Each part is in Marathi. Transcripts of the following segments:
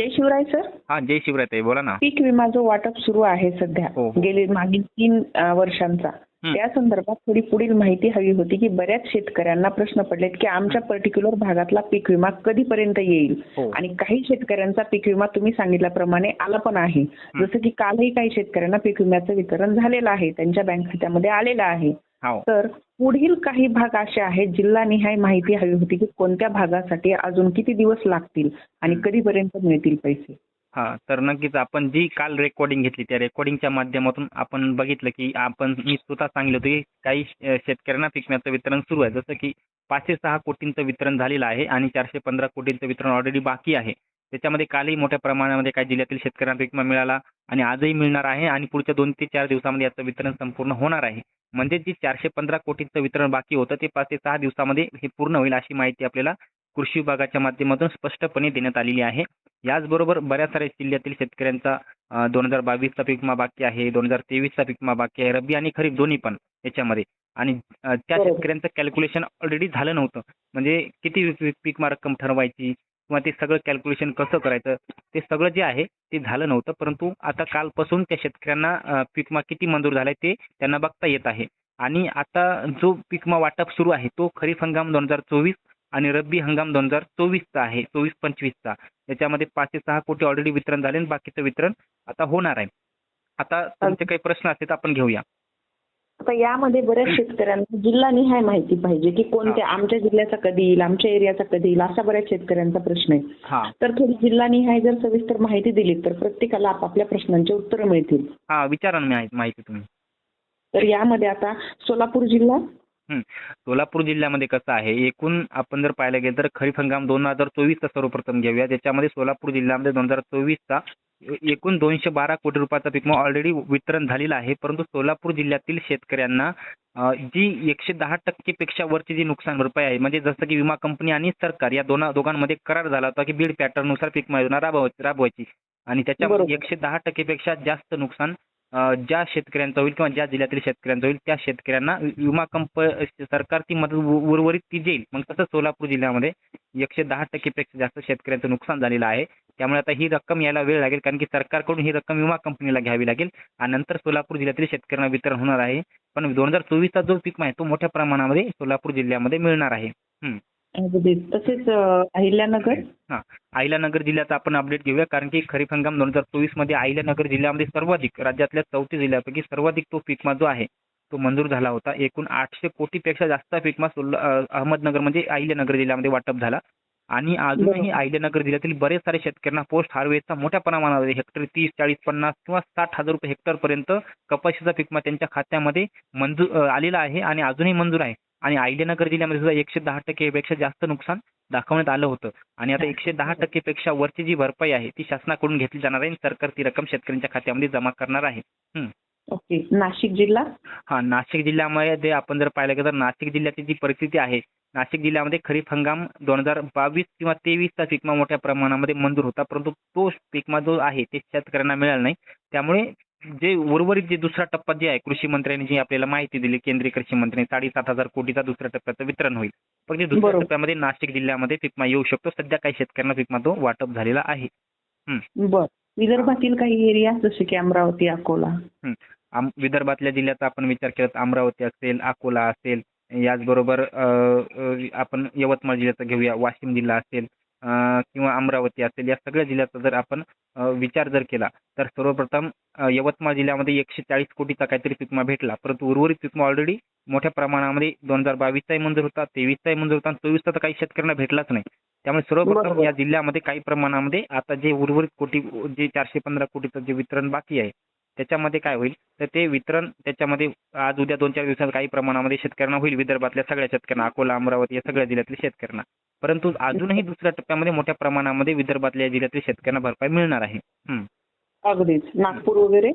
जय शिवराय सर. हा जय शिवराय ताई बोला ना. पीक विमा जो वाटप सुरू आहे सध्या. हो, हो. गेली मागील तीन अ, वर्षांचा. त्या संदर्भात थोडी पुढील माहिती हवी होती की बऱ्याच शेतकऱ्यांना प्रश्न पडलेत की आमच्या पर्टिक्युलर भागातला पीक विमा कधीपर्यंत येईल? हो. आणि काही शेतकऱ्यांचा पीक विमा तुम्ही सांगितल्याप्रमाणे आला पण आहे. जसं की कालही काही शेतकऱ्यांना पीक विम्याचं वितरण झालेलं आहे. त्यांच्या बँक खात्यामध्ये आलेलं आहे. तर पुढील काही भाग असे आहेत जिल्हानिहाय माहिती हवी होती की कोणत्या भागासाठी अजून किती दिवस लागतील आणि कधीपर्यंत मिळतील पैसे? हा तर नक्कीच आपण जी काल रेकॉर्डिंग घेतली त्या रेकॉर्डिंगच्या माध्यमातून आपण बघितलं की आपण मी स्वतः सांगितलं होतं की काही शेतकऱ्यांना पिकण्याचं वितरण सुरू आहे. जसं की पाचशे सहा कोटींचं वितरण झालेलं आहे आणि चारशे पंधरा कोटींचं वितरण ऑलरेडी बाकी आहे. त्याच्यामध्ये कालही मोठ्या प्रमाणामध्ये काही जिल्ह्यातील शेतकऱ्यांना विमा मिळाला आणि आजही मिळणार आहे आणि पुढच्या दोन ते चार दिवसामध्ये याचं वितरण संपूर्ण होणार आहे. म्हणजे जी चारशे पंधरा कोटींचं वितरण बाकी होतं ते पाच ते सहा दिवसामध्ये हे पूर्ण होईल अशी माहिती आपल्याला कृषी विभागाच्या माध्यमातून स्पष्टपणे देण्यात आलेली आहे. याचबरोबर बऱ्याच साऱ्या जिल्ह्यातील शेतकऱ्यांचा दोन हजार बावीसचा पीक विमा बाकी आहे दोन हजार तेवीसचा पीक विमा बाकी आहे रब्बी आणि खरीप दोन्ही पण याच्यामध्ये. आणि त्या. शेतकऱ्यांचं कॅल्क्युलेशन ऑलरेडी झालं नव्हतं. म्हणजे किती पीक पीक विमा रक्कम ठरवायची? किंवा ते सगळं कॅल्क्युलेशन कसं करायचं ते सगळं जे आहे ते झालं नव्हतं. परंतु आता कालपासून त्या शेतकऱ्यांना पीक विमा किती मंजूर झालाय ते त्यांना बघता येत आहे. आणि आता जो पीक विमा वाटप सुरू आहे तो खरीप हंगाम दोन हजार चोवीस आणि रब्बी हंगाम दोन हजार चोवीसचा आहे चोवीस पंचवीसचा. याच्यामध्ये पाच ते सहा कोटी ऑलरेडी वितरण झाले आणि बाकीचं वितरण आता होणार आहे. आता तुमचे काही प्रश्न असतील तर आपण घेऊया. आता यामध्ये बऱ्याच शेतकऱ्यांना जिल्हानिहाय माहिती पाहिजे की कोणत्या आमच्या जिल्ह्याचा कधी येईल आमच्या एरियाचा कधी येईल असा बऱ्याच शेतकऱ्यांचा प्रश्न आहे. तर थोडी जिल्हानिहाय जर सविस्तर माहिती दिली तर प्रत्येकाला आपापल्या प्रश्नांची उत्तरं मिळतील. हा विचारा ना माहिती माहिती तुम्ही. तर यामध्ये आता सोलापूर जिल्हा. हं. सोलापूर जिल्ह्यामध्ये कसं आहे एकूण आपण जर पाहायला गेलं तर खरीप हंगाम दोन हजार चोवीसचा सर्वप्रथम घेऊया. त्याच्यामध्ये सोलापूर जिल्ह्यामध्ये दोन हजार चोवीसचा एकूण दोनशे बारा कोटी रुपयाचा पीक विमा ऑलरेडी वितरण झालेला आहे. परंतु सोलापूर जिल्ह्यातील शेतकऱ्यांना जी एकशे दहा टक्केपेक्षा वरची जी नुकसान भरपाई आहे म्हणजे जसं की विमा कंपनी आणि सरकार या दोना दोघांमध्ये करार झाला होता की बीड पॅटर्ननुसार पीक विमा योजना राबव राबवायची. आणि त्याच्यामध्ये. एकशे दहा टक्केपेक्षा जास्त नुकसान ज्या शेतकऱ्यांचं होईल किंवा ज्या जिल्ह्यातील शेतकऱ्यांचं होईल त्या शेतकऱ्यांना विमा कंप सरकार ती मदत उर्वरित ती देईल. मग तसं सोलापूर जिल्ह्यामध्ये एकशे दहा टक्केपेक्षा जास्त शेतकऱ्यांचं नुकसान झालेलं आहे. त्यामुळे आता ही रक्कम यायला वेळ लागेल कारण की सरकारकडून ही रक्कम विमा कंपनीला घ्यावी लागेल आणि नंतर सोलापूर जिल्ह्यातील शेतकऱ्यांना वितरण होणार आहे. पण दोन हजार चोवीसचा जो पीक आहे तो मोठ्या प्रमाणामध्ये सोलापूर जिल्ह्यामध्ये मिळणार आहे. हं. तसेच अहिल्यानगर? हा. अहिल्यानगर जिल्ह्याचा आपण अपडेट घेऊया कारण की खरीप हंगाम दोन हजार चोवीसमध्ये अहिल्यानगर जिल्ह्यामध्ये सर्वाधिक राज्यातल्या चौथी जिल्ह्यापैकी सर्वाधिक तो पीक विमा जो आहे तो मंजूर झाला होता. एकूण आठशे कोटीपेक्षा जास्त पीक विमा सोला अहमदनगर म्हणजे अहिल्यानगर जिल्ह्यामध्ये वाटप झाला. आणि अजूनही. अहिल्यानगर जिल्ह्यातील बरेच सारे शेतकऱ्यांना पोस्ट हार्वेस्टचा मोठ्या प्रमाणामध्ये हेक्टरी तीस चाळीस पन्नास किंवा साठ हजार रुपये हेक्टर पर्यंत कपाशीचा पीक त्यांच्या खात्यामध्ये मंजूर आलेला आहे आणि अजूनही मंजूर आहे. आणि अहिल्यानगर जिल्ह्यामध्ये सुद्धा एकशे दहा टक्केपेक्षा जास्त नुकसान दाखवण्यात आलं होतं. आणि आता एकशे दहा टक्केपेक्षा वरची जी भरपाई आहे ती शासनाकडून घेतली जाणार आहे आणि सरकार ती रक्कम शेतकऱ्यांच्या खात्यामध्ये जमा करणार आहे. ओके. नाशिक जिल्हा? हा नाशिक जिल्ह्यामध्ये आपण जर पाहिलं गेलं तर नाशिक जिल्ह्याची जी परिस्थिती आहे नाशिक जिल्ह्यामध्ये खरीप हंगाम दोन हजार बावीस किंवा तेवीसचा पीक विमा मोठ्या प्रमाणामध्ये मंजूर होता परंतु तो पीक विमा जो आहे ते शेतकऱ्यांना मिळाला नाही. त्यामुळे जे उर्वरित जे दुसरा टप्पा जे आहे कृषी मंत्र्यांनी जी आपल्याला माहिती दिली केंद्रीय कृषी मंत्र्यांनी साडेसात हजार कोटीचा दुसऱ्या टप्प्याचं वितरण होईल. पण ते दुसऱ्या. टप्प्यामध्ये नाशिक जिल्ह्यामध्ये पीक विमा येऊ शकतो. सध्या काही शेतकऱ्यांना पीक विमा तो वाटप झालेला आहे. बर. विदर्भातील काही एरिया जसे की अमरावती अकोला? आम विदर्भातल्या जिल्ह्याचा आपण विचार केला तर अमरावती असेल अकोला असेल याचबरोबर आपण यवतमाळ जिल्ह्याचा घेऊया वाशिम जिल्हा असेल किंवा अमरावती असेल या सगळ्या जिल्ह्याचा जर आपण विचार जर केला तर सर्वप्रथम यवतमाळ जिल्ह्यामध्ये एकशे चाळीस कोटीचा काहीतरी पीक विमा भेटला परंतु उर्वरित पीक विमा ऑलरेडी मोठ्या प्रमाणामध्ये दोन हजार बावीसचाही मंजूर होता तेवीसचाही मंजूर होता आणि चोवीसचा तर काही शेतकऱ्यांना भेटलाच नाही त्यामुळे सर्वप्रथम. या जिल्ह्यामध्ये काही प्रमाणामध्ये आता जे उर्वरित कोटी जे चारशे पंधरा कोटीचं जे वितरण बाकी आहे त्याच्यामध्ये काय होईल? तर ते वितरण त्याच्यामध्ये आज उद्या दोन चार दिवसात काही प्रमाणामध्ये शेतकऱ्यांना होईल. विदर्भातल्या सगळ्या शेतकऱ्यांना अकोला अमरावती या सगळ्या जिल्ह्यातल्या शेतकऱ्यांना. परंतु अजूनही दुसऱ्या टप्प्यामध्ये मोठ्या प्रमाणामध्ये विदर्भातल्या जिल्ह्यातील शेतकऱ्यांना भरपाई मिळणार आहे. अगदीच. नागपूर वगैरे?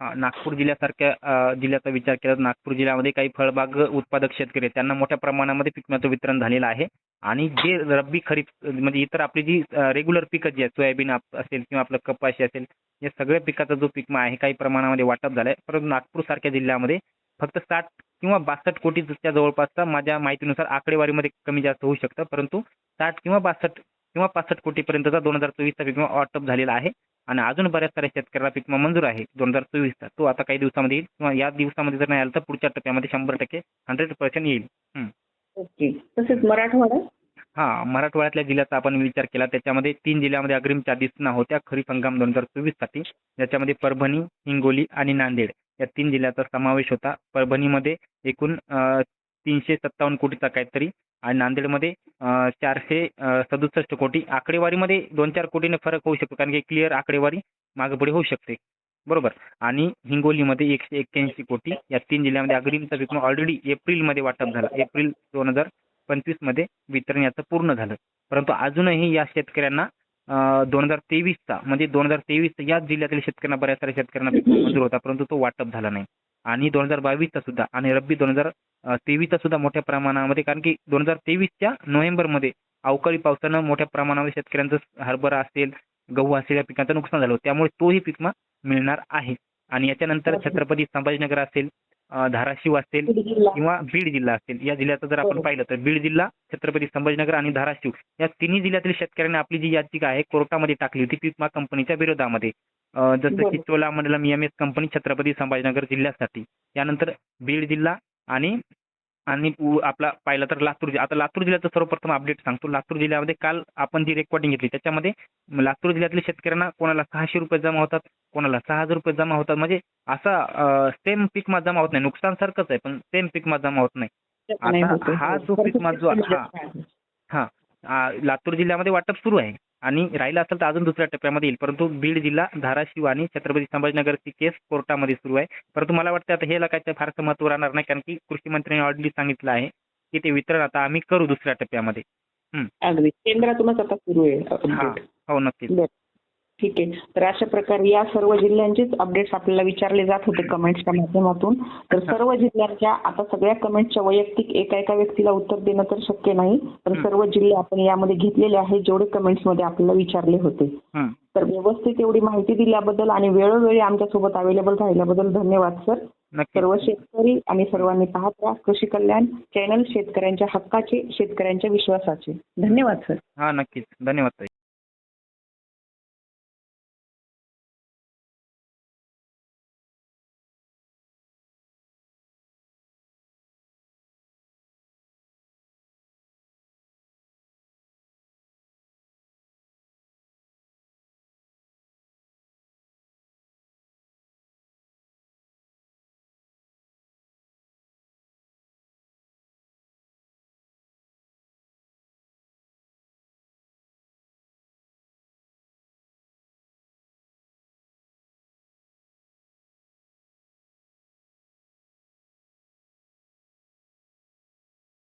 नागपूर जिल्ह्यासारख्या जिल्ह्याचा विचार केला तर नागपूर जिल्ह्यामध्ये काही फळबाग उत्पादक शेतकरी आहेत. त्यांना मोठ्या प्रमाणामध्ये पीक वितरण झालेलं आहे. आणि जे रब्बी खरीप म्हणजे इतर आपली जी रेग्युलर पिकं जी आहेत सोयाबीन असेल किंवा आपलं कपाशी असेल या सगळ्या पिकाचा जो पिकमा आहे काही प्रमाणामध्ये वाटप झालंय. परंतु नागपूर सारख्या जिल्ह्यामध्ये फक्त साठ किंवा बासष्ट कोटीच्या जवळपासचा माझ्या माहितीनुसार आकडेवारीमध्ये कमी जास्त होऊ शकतं. परंतु साठ किंवा बासष्ट किंवा पासष्ट कोटीपर्यंतचा दोन हजार चोवीसचा पिकमा वाटप झालेला आहे. आणि अजून बऱ्याच साऱ्या शेतकऱ्याला पीक विमा मंजूर आहे. दोन हजार चोवीसचा तो आता काही दिवसामध्ये येईल किंवा या दिवसामध्ये जर नाही आला तर पुढच्या टप्प्यामध्ये शंभर टक्के हंड्रेड पर्सेंट येईल. ओके. तसेच मराठवाडा? हा मराठवाड्यातल्या जिल्ह्याचा आपण विचार केला. त्याच्यामध्ये तीन जिल्ह्यामध्ये अग्रिम सूचना होत्या. खरीप हंगाम दोन हजार चोवीससाठी ज्याच्यामध्ये परभणी हिंगोली आणि नांदेड या तीन जिल्ह्याचा समावेश होता. परभणीमध्ये एकूण अं, तीनशे सत्तावन्न कोटीचा काहीतरी आणि नांदेडमध्ये चारशे सदुसष्ट कोटी. आकडेवारीमध्ये दोन चार कोटीने फरक होऊ शकतो कारण की क्लिअर आकडेवारी मागे पुढे होऊ शकते. बरोबर? आणि हिंगोलीमध्ये एकशे एक्क्याऐंशी कोटी. या तीन जिल्ह्यामध्ये अग्रिमचा विमा ऑलरेडी एप्रिलमध्ये वाटप झाला. एप्रिल दोन हजार पंचवीसमध्ये वितरण याचं पूर्ण झालं. परंतु अजूनही या शेतकऱ्यांना दोन हजार तेवीसचा म्हणजे दोन हजार तेवीस याच जिल्ह्यातील शेतकऱ्यांना बऱ्याच साऱ्या शेतकऱ्यांना मंजूर होता. परंतु तो वाटप झाला नाही. आणि दोन हजार बावीसचा सुद्धा आणि रब्बी दोन हजार तेवीसचा सुद्धा मोठ्या प्रमाणामध्ये कारण की दोन हजार तेवीसच्या नोव्हेंबरमध्ये अवकाळी पावसानं मोठ्या प्रमाणामध्ये शेतकऱ्यांचं हरभरा असेल गहू असेल या पिकांचं नुकसान झालं. त्यामुळे तोही पीक विमा मिळणार आहे आणि याच्यानंतर छत्रपती संभाजीनगर असेल धाराशिव असेल किंवा बीड जिल्हा असेल या जिल्ह्याचं जर आपण बरोबर. पाहिलं तर बीड जिल्हा छत्रपती संभाजीनगर आणि धाराशिव या तिन्ही जिल्ह्यातील शेतकऱ्यांनी आपली जी याचिका आहे कोर्टामध्ये टाकली होती पीक विमा कंपनीच्या विरोधामध्ये जसं की. Cholamandalam M S company Chhatrapati Sambhajinagar जिल्ह्यासाठी यानंतर बीड जिल्हा आणि आणि आपला पाहिलं तर लातूर जिल्हा. आता लातूर जिल्ह्याचं सर्वप्रथम अपडेट सांगतो. लातूर जिल्ह्यामध्ये काल आपण जी रेकॉर्डिंग घेतली त्याच्यामध्ये लातूर जिल्ह्यातील शेतकऱ्यांना कोणाला सहाशे रुपये जमा होतात कोणाला सहा हजार रुपये जमा होतात. म्हणजे असा सेम पीक मा जमा होत नाही. नुकसान सारखंच आहे पण सेम पीक मा जमा होत नाही. आता. हा जो पीक मा जो- हा. हा लातूर जिल्ह्यामध्ये वाटप सुरू आहे. आणि राहिलं असेल तर अजून दुसऱ्या टप्प्यामध्ये येईल. परंतु बीड जिल्हा धाराशिव आणि छत्रपती संभाजीनगरची केस कोर्टामध्ये सुरू आहे. परंतु मला वाटतं आता ह्याला काय फारसं महत्त्व राहणार नाही कारण की कृषी मंत्र्यांनी ऑलरेडी सांगितलं आहे की ते वितरण आता आम्ही करू दुसऱ्या टप्प्यामध्ये. अगदी. केंद्रातूनच आता सुरू आहे. हा. हो नक्कीच. ठीक आहे. तर अशा प्रकारे या सर्व जिल्ह्यांचेच अपडेट्स आपल्याला विचारले जात होते कमेंट्सच्या माध्यमातून. तर सर्व जिल्ह्यांच्या आता सगळ्या कमेंट्सच्या वैयक्तिक एका एका व्यक्तीला उत्तर देणं तर शक्य नाही. पण. सर्व जिल्हे आपण यामध्ये घेतलेले आहेत जेवढे कमेंट्समध्ये आपल्याला विचारले होते. तर व्यवस्थित एवढी माहिती दिल्याबद्दल आणि वेळोवेळी आमच्यासोबत अवेलेबल राहिल्याबद्दल धन्यवाद सर सर्व शेतकरी आणि सर्वांनी पाहत राहा. कृषी कल्याण चॅनल शेतकऱ्यांच्या हक्काचे शेतकऱ्यांच्या विश्वासाचे. धन्यवाद सर हा नक्कीच. धन्यवाद